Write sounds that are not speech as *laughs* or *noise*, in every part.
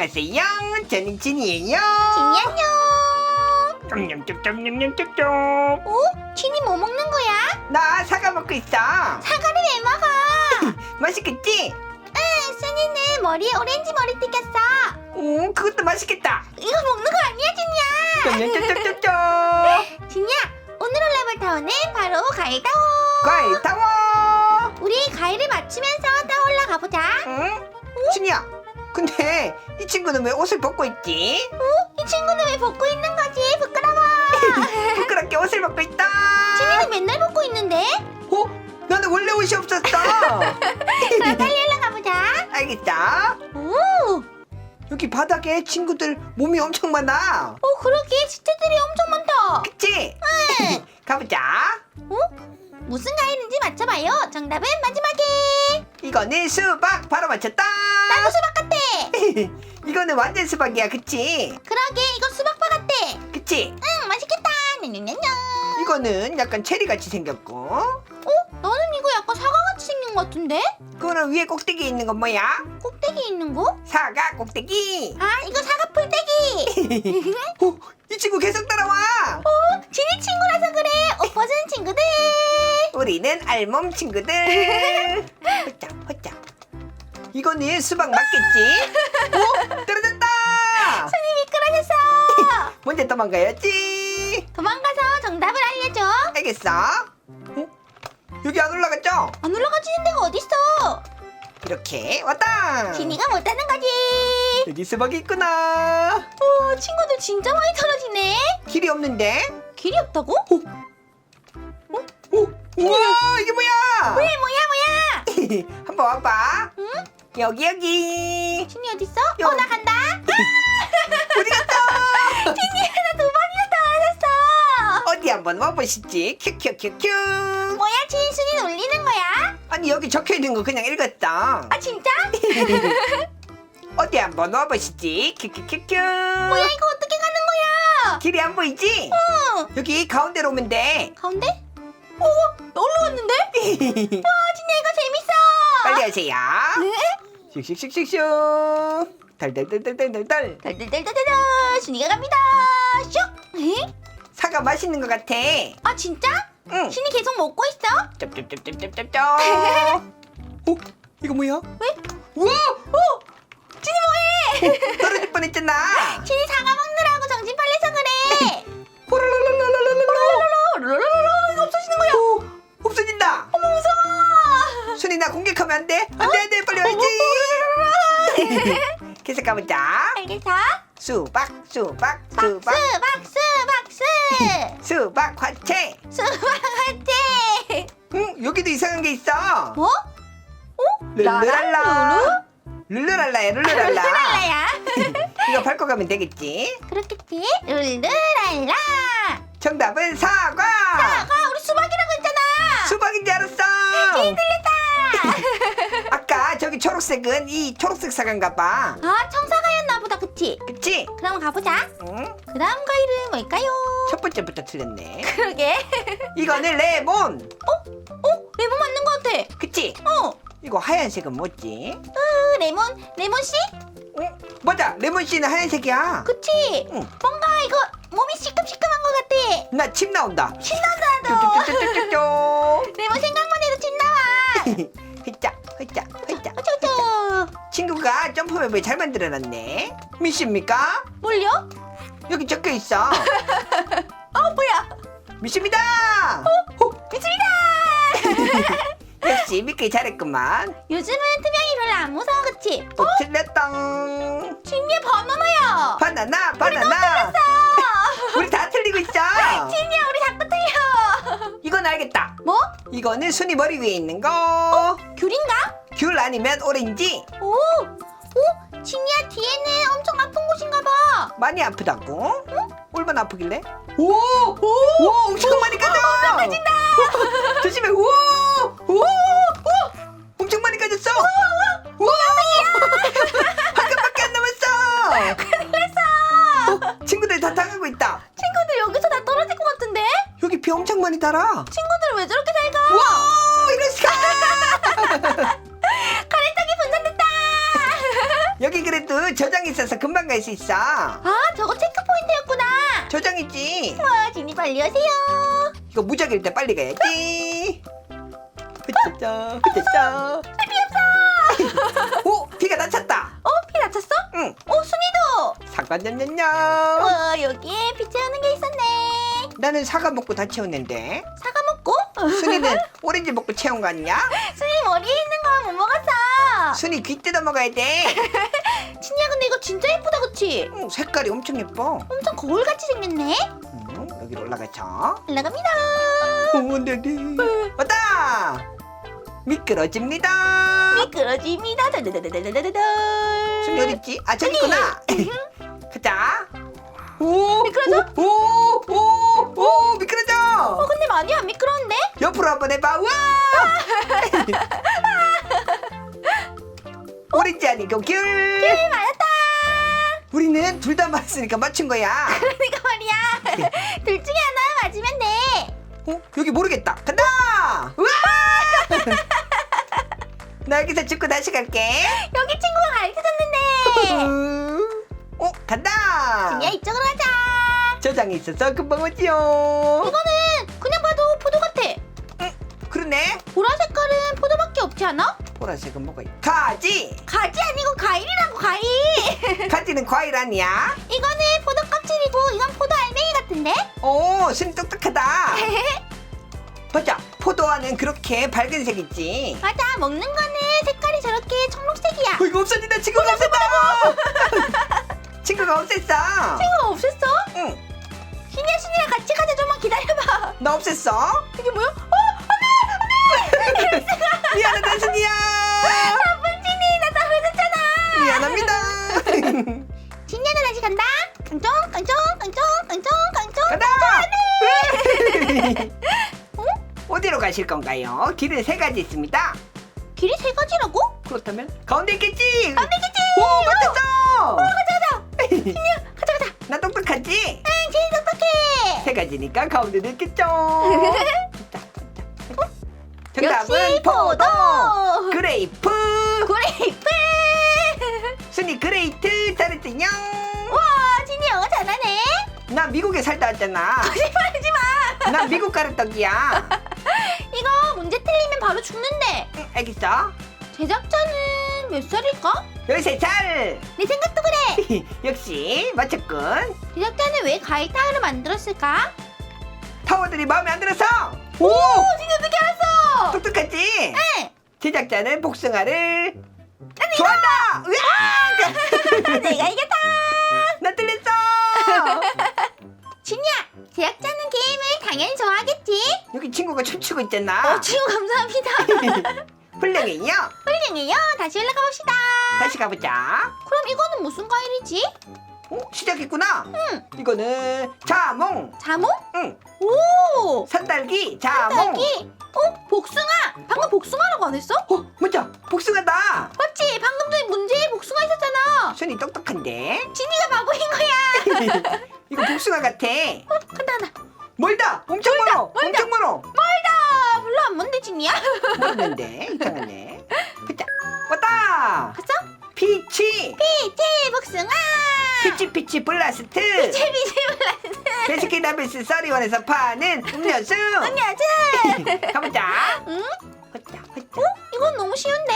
안녕하세요. 저는 진이에요. 진이 안녕. 냠냠냠냠냠냠냠. 어? 진이 뭐 먹는 거야? 나 사과 먹고 있어. 사과를 왜 먹어? *laughs* 맛있겠지? 응, 순이는 머리에 오렌지 머리띠 꼈어. 음, 그것도 맛있겠다. 이거 먹는 거 아니야, 진이야? 냠냠냠냠냠. 진이야, 오늘 올라볼 타워는 바로 타워. 과일 타워. 우리 과일을 맞추면서 타워 올라가 보자. 응? 진이야. 근데 이 친구는 왜 옷을 벗고 있지? 이 친구는 왜 벗고 있는 거지? 부끄러워. *laughs* 부끄럽게 옷을 벗고 있다. 진이는 맨날 벗고 있는데? 어? 나는 원래 옷이 없었어. *laughs* 그럼 빨리 올라가 보자. 알겠다. 오, 여기 바닥에 친구들 몸이 엄청 많아. 어 그러게 지체들이 엄청 많다. 그치? 응. *laughs* 가보자. 어? 무슨 과일인지 맞춰봐요. 정답은 마지막에. 이거는 수박 바로 맞췄다. 나도 수박 같아. *laughs* 이거는 완전 수박이야, 그치? 그러게 이거 수박바 같아. 그치? 응 맛있겠다. 냐냐냐냐. 이거는 약간 체리 같이 생겼고, 어? 나는 이거 약간 사과같이 생긴 것 같은데? 그거는 위에 꼭대기에 있는 건 뭐야? 꼭대기 있는 거? 사과 꼭대기. 아 이거 사과 풀떼기. *laughs* 어, 이 친구 계속 따라와. 어? 진이 친구라서 그래. 옷 벗은 친구들. 우리는 알몸 친구들. 호짝, 호짝. 이거는 수박 맞겠지? 어? 떨어졌다. 손이 미끄러졌어. *laughs* 먼저 도망가야지. 도망가서 정답을 알려줘. 알겠어. 어? 여기 안 올라갔죠? 안 올라가지는 데가 어딨어? 이렇게 왔다. 진이가 못하는 거지. 여기 수박이 있구나. 어, 친구들 진짜 많이 떨어지네. 길이 없는데? 길이 없다고? 오, 우와, 이게 뭐야? 왜 뭐야 뭐야? *laughs* 한번 와봐. 응? 여기 여기. 진이 어딨어? 여- 어, 나 간다. *laughs* 어디 갔어? *laughs* 진이 나두 번이나 떨어졌어. 어디 한번 와보시지. 큐큐큐큐. 뭐야, 진순이 놀리는 거야? 아니 여기 적혀 있는 거 그냥 읽었어. 아, 진짜? 어디 한번 와보시지. 큐큐큐큐. 뭐야, 이거 어떻게 가는 거야? 길이 안 보이지? 응. 여기 가운데로 오면 돼. 가운데? 어, 나 올라왔는데? 와, 진이 이거 재밌어. 빨리 하세요. 네? 슉슉슉슉슉. 달달달달달달. 달 달달달달. 순이가 갑니다. 슉. 에? 사과 맛있는 것 같아. 아, 진짜? 응. 신이 계속 먹고 있어? 쩝쩝쩝쩝쩝쩝. *laughs* 어? 이거 뭐야? 왜? 우와! 어! 진이 뭐해? 떨어질 뻔했잖아. 진이 사과 먹느라고 정신 팔려서 그래. 호랄랄랄랄랄랄라. 롤롤롤 이거 없 나 공격하면 안 돼? 안 돼, 안 돼. 빨리 와야지. *laughs* 계속 가보자. 알겠어? 수박, 수박, 박스 수박, 박스 박스 *laughs* 수박 화채. 수박 화채. 응, 여기도 이상한 게 있어. 뭐? 어? 룰루랄라. 룰루랄라야, 룰루랄라. 룰루랄라야. *laughs* 이거 밟고 가면 되겠지? 그렇겠지? 룰루랄라. 정답은 사과. 아가 우리 수박이라고 했잖아. 수박인 줄 알았어. 틀 초록색은 이 초록색 사과인가 봐. 아 청사과였나 보다 그치? 그치? 그럼 가보자. 응? 그 다음 과일은 뭘까요? 첫 번째부터 틀렸네. 그러게. *laughs* 이거는 레몬. 어? 레몬 맞는 것 같아. 그치? 어. 이거 하얀색은 뭐지? 으, 레몬 레몬 씨? 응? 맞아. 레몬 씨는 하얀색이야. 그치? 응. 뭔가 이거 몸이 시큼시큼한 것 같아. 나 침 나온다. 신난다 너. 쭈쭈쭈쭈쭈쭈. *laughs* 레몬 생각만 해도 침 나와. *laughs* 친구가 점프맵을 잘 만들어놨네. 미션입니까? 뭘요? 여기 적혀 있어. *laughs* 어 뭐야? 미션입니다. 미칩니다. *laughs* 역시 믿기 잘했구만. 요즘은 투명이 별로 안 무서워 그치? 또 틀렸다. 진이야 바나나야. 바나나, 바나나. *laughs* 우리 다 틀리고 있어. 진이야 우리. 이건 알겠다. 뭐? 이거는 순이 머리 위에 있는 거. 귤인가? 귤 아니면 오렌지. 오. 오. 진이야 뒤에는 엄청 아픈 곳인가 봐. 많이 아프다고? 얼마나 아프길래? 오! 오! 오! 엄청 많이 까져! 엄청 까진다! 조심해! 오! 오! 비 달아! 친구들 왜 저렇게 잘 가? 와! 이럴 수가! 가래떡이 분산됐다. *laughs* 여기 그래도 그 저장 있어서 금방 갈 수 있어. 아 저거 체크 포인트였구나. 저장이지. 와 지니 빨리 오세요. 이거 무작위일 때 빨리 가야지. 흐짜짜, 흐짜짜. 필요 없어. *laughs* 오, 비가 낮췄다. 어? 피 다쳤어? 응. 어 순이도. 사과 냠냠냠. 와 여기에 피 채우는 게 있었네. 나는 사과 먹고 다 채웠는데. 사과 먹고? 순이는 *laughs* 오렌지 먹고 채운 거 아니냐? 순이 머리에 있는 거 못 먹었어. 순이 귀 뜯어 먹어야 돼. *laughs* 친이야 근데 이거 진짜 예쁘다 그치? 음, 색깔이 엄청 예뻐. 엄청 거울같이 생겼네. 음, 응, 여기 올라가죠. 올라갑니다. 어머니. 네, 네. *laughs* 왔다. 미끄러집니다. 미끄러집니다. 다다다다다다다. 순이 어딨지? 아 저기 있구나. 네. 음. 가자. 오, 미끄러져? 오, 오, 해봐. 와. *laughs* 오렌지 아니고 귤. 네 맞았다. 우리는 둘 다 맞았으니까 맞춘 거야. *laughs* 그러니까 말이야. 둘 중에 하나 맞으면 돼. 어? 여기 모르겠다. 간다. 우와. *laughs* 나 여기서 죽고 다시 갈게. 여기 친구가 가르쳐줬는데. 어, 간다. 진이야 이쪽으로 가자. 저장이 있어서 금방 오지요. 이거는. 그러네. 보라 색깔은 포도밖에 없지 않아? 보라색은 뭐가 있? 가지. 가지 아니고 과일이라고 과일. *laughs* 가지는 과일 아니야? 이거는 포도 껍질이고 이건 포도 알맹이 같은데? 오, 순 똑똑하다. *laughs* 맞아. 포도와는 그렇게 밝은 색이지. 맞아 먹는 거는 색깔이 저렇게 청록색이야. 어, 이거 없어진다. 친구가 없었다. *laughs* 친구가 없앴어. 친구가 없었어? 응. 신이야 신이랑 같이 가자 좀만 기다려봐. 나 없앴어. 이게 뭐야? *laughs* 어 안돼 안돼. 미안하다, 순이야. 나쁜 진이 나다 늦었잖아. 미안합니다. *laughs* 진이야는 다시 간다. 깡총 깡총 깡총 깡총 깡총. 가다. *laughs* 어? 어디로 가실 건가요? 길은 세 가지 있습니다. 길이 세 가지라고? 그렇다면 가운데 있겠지. 가운데 있겠지. 오, 맞췄어. 가자 가자. 신이야 가자 가자. 나 똑똑하지? 응 진이 똑똑해. 세 가지니까 가운데도 있겠죠. 정답은 역시 포도. 그레이프. 그레이프. 순이 그레이트 잘했지요. 와 진이 영어 잘하네. 나 미국에 살다 왔잖아. *laughs* 거짓말하지 마. 나 미국 가르떡이야. *laughs* 이거 문제 틀리면 바로 죽는데. 응, 알겠어? 제작자는 몇 살일까? 13살. 내 생각도 그래. *laughs* 역시 맞췄군. 제작자는 왜 타워를 만들었을까? 타워들이 마음에 안 들어서. 오! 오 진이 어떻게 알았어? 똑똑하지? 응. 제작자는 복숭아를 좋아한다. 으악! *laughs* 내가 이겼다. *laughs* 나 틀렸어. *laughs* 진이야, 제작자는 게임을 당연히 좋아하겠지? 여기 친구가 춤추고 있잖아. 어, 친구 감사합니다. 훌륭해요. 훌륭해요. 다시 올라가 봅시다. 다시 가보자. 그럼 이거는 무슨 과일이지? 어, 시작했구나. 응. 이거는 자몽. 자몽? 응. 오! 산딸기, 자몽. 딸기? 어? 복숭아! 방금 복숭아라고 안 했어? 어, 맞아. 복숭아다. 맞지? 방금 전에 문제에 복숭아 있었잖아. 손이 똑똑한데. 진이가 바보인 거야. *laughs* 이거 복숭아 같아. 어, 간다, 간다. 멀다. 엄청 멀어. 멀다. 엄청 멀어. 멀다. 별로 안 먼데, 진이야. 모르는데 이상하네. 보자. 왔다. 갔어? 피치. 피치 복숭아. 피치 피치 블라스트. 피치 피치. 베스킨 라빈스 서리원에서 파는 음료수. 안녕하세요. *laughs* 가보자. 응? 보자, 보자. 이건 너무 쉬운데?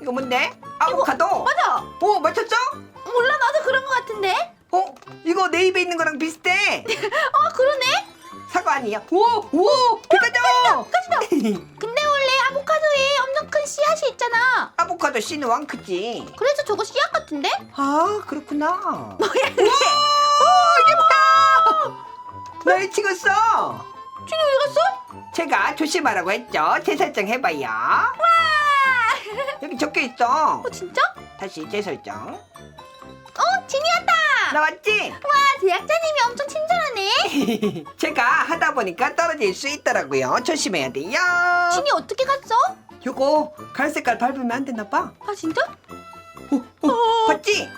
이거 뭔데? 아보카도. 맞아. 오, 맞췄어? 몰라 나도 그런 거 같은데. 어, 이거 내 입에 있는 거랑 비슷해. *laughs* 어 그러네. 사과 아니야? 오, 오, 비까죠. 까지다. *laughs* 근데 원래 아보카도에 엄청 큰 씨앗이 있잖아. 아보카도 씨는 왕 크지. 그래서 저거 씨앗 같은데? 아, 그렇구나. 뭐야? 날 찍었어. 준이 어디 갔어? 제가 조심하라고 했죠. 재설정 해봐요. 여기 적혀 있어. 어 진짜? 다시 재설정. 어 진이 왔다. 나왔지? 와 제작자님이 엄청 친절하네. *laughs* 제가 하다 보니까 떨어질 수 있더라고요. 조심해야 돼요. 진이 어떻게 갔어? 요거 갈 색깔 밟으면 안 되나 봐. 아 진짜? 어, 어, 봤지?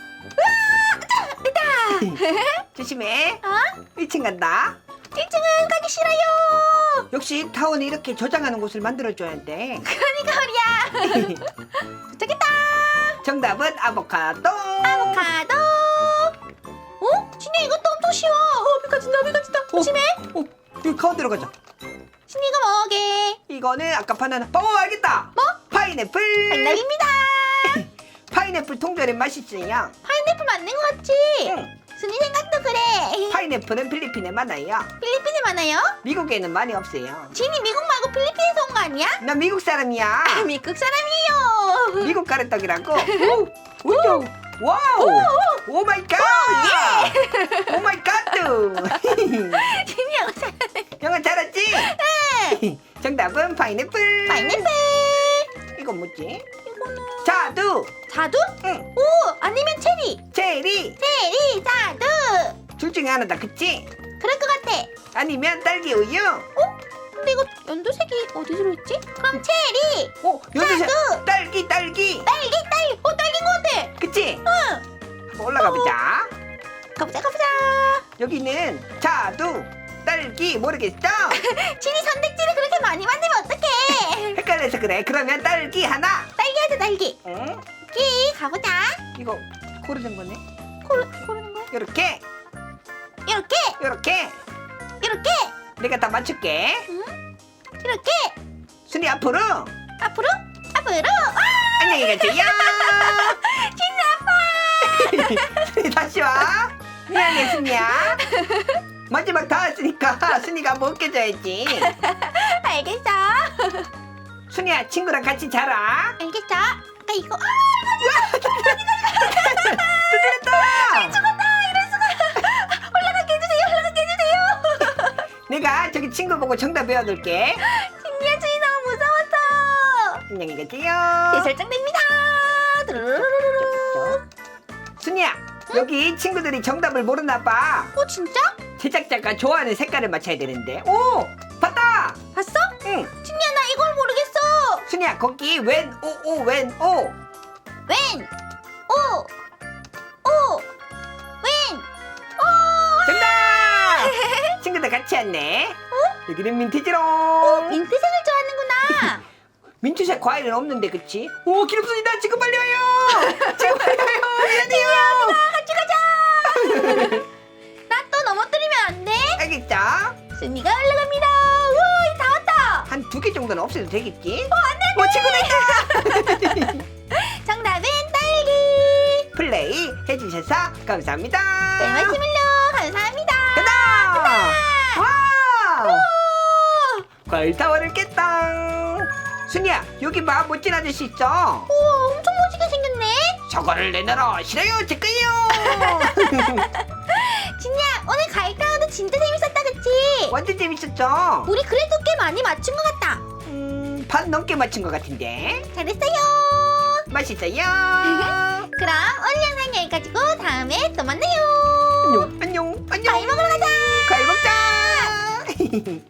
됐다. *laughs* 조심해. 어? 1층 간다. 1층은 가기 싫어요. 역시 타원이 이렇게 저장하는 곳을 만들어줘야 돼. 그러니까 말이야. *laughs* 도착했다. 정답은 아보카도. 아보카도. 어? 진이야 이것도 엄청 쉬워. 어, 미까진다, 미까진다. 조심해. 어, 여기 가운데로 가자. 진이가 먹게. 이거는 아까 바나나. 어, 알겠다. 뭐? 파인애플. 정답입니다. *laughs* 파인애플 통조림 맛있어요. 파인애플 맞는 것 같지? 응. 순이 생각도 그래. *laughs* 파인애플은 필리핀에 많아요. 필리핀에 많아요? 미국에는 많이 없어요. 진이 미국 말고 필리핀에서 온 거 아니야? 나 미국 사람이야. 미국 사람이에요. *laughs* 미국 가래떡이라고. *laughs* 오, 오, 와우. 오 마이 갓. 오 마이 갓. 진이야 잘하네. 영어 잘했지? 네. 정답은 파인애플. 파인애플. 이건 뭐지? 자두. 자두? 응. 오 아니면 체리. 체리. 체리 자두. 둘 중에 하나다, 그치? 그럴 것 같아. 아니면 딸기 우유. 어? 근데 이거 연두색이 어디 들어있지? 그럼 체리. 오, 연두색. 자두. 딸기, 딸기. 딸기 딸기. 어 딸기인 것 같아. 그치? 응. 한번 올라가 보자. 가보자 가보자. 여기는 자두, 딸기 모르겠어? 진이 선택지를 그렇게 많이 만들면 어떡해? 헷갈려서 그래. 그러면 딸기 하나. 딸기 하자 딸기. 응? 기 가보자. 이거 고르는 거네. 고르, 고르는 거야? 이렇게, 이렇게 이렇게. 이렇게 내가 다 맞출게. 응? 이렇게 순이 앞으로. 앞으로 앞으로 와! 안녕히 가세요. 진이 *laughs* 아빠 *laughs* 순이 다시 와. 미안해, 순이야. *laughs* 마지막 다 왔으니까 *laughs* 순이가 먹게 줘야지. *laughs* 알겠어 순이야, 친구랑 같이 자라. 알겠어 아까 이거 아 두드렸다. 죽었다 이럴 수가 *laughs* 올라가게 해주세요 올라가게 해주세요 내가 저기 친구 보고 정답 외워둘게. 진이야 진이 너무 무서웠어 안녕히 가세요. 대설정됩니다 드르르르르르 순이야, 여기 친구들이 정답을 모르나 봐. 어 진짜? 제작자가 좋아하는 색깔을 맞춰야 되는데. 오, 봤다. 봤어? 응. 진이야 나 이걸 모르겠어 순이야, 거기 웬 오, 오, 웬 오. 웬? 오! 오! 웬? 오! 정답. *laughs* 친구들 같이 왔네. 여기는 민트지롱. 오, 민트색을 좋아하는구나. *laughs* 민트색 과일은 없는데, 그치? 오, 기름순이다. 지금 빨리 와요. 지금 빨리 와요. *laughs* 미안해요. 같이 두 개 정도는 없애도 되겠지? 어, 안 돼. 오, 친구들. 정답은 딸기. 플레이 해주셔서 감사합니다. 별 말씀을요. 감사합니다. 가다! 와! 오, 과일 타워를 깼다. 순이야, 여기 봐, 멋진 아저씨 있어. 우와, 엄청 멋지게 생겼네. 저거를 내놔라. 싫어요, 제 거예요. *laughs* 진이야, 오늘 가이드라운드 진짜 재밌었다? 완전 재밌었죠? 우리 그래도 꽤 많이 맞춘 것 같다. 음, 반 넘게 맞춘 것 같은데. 잘했어요. 맛있어요. *laughs* 그럼 오늘 영상 여기까지고 다음에 또 만나요. 안녕, 안녕, 안녕. 과일 먹으러 가자. 과일 먹자. *laughs*